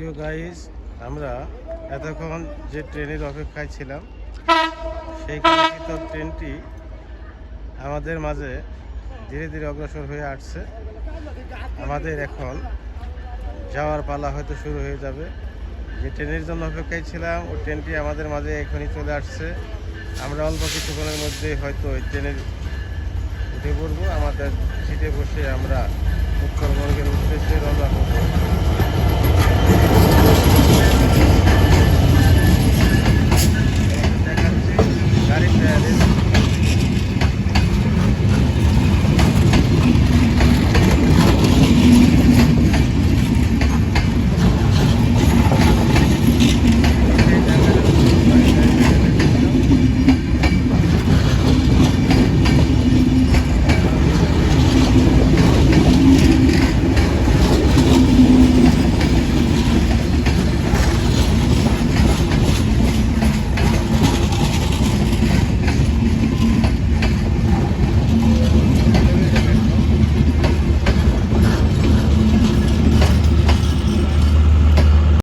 প্রিয় গাইস আমরা এতক্ষণ যে ট্রেনের অপেক্ষায় ছিলাম, সেই কাঙ্ক্ষিত ট্রেনটি আমাদের মাঝে ধীরে ধীরে অগ্রসর হয়ে আসছে। আমাদের এখন যাওয়ার পালা হয়তো শুরু হয়ে যাবে। যে ট্রেনের জন্য অপেক্ষায় ছিলাম, ওই ট্রেনটি আমাদের মাঝে এখনই চলে আসছে। আমরা অল্প কিছুক্ষণের মধ্যে হয়তো ওই ট্রেনের উঠে পড়ব। আমাদের সিটে বসে আমরা উত্তরবঙ্গ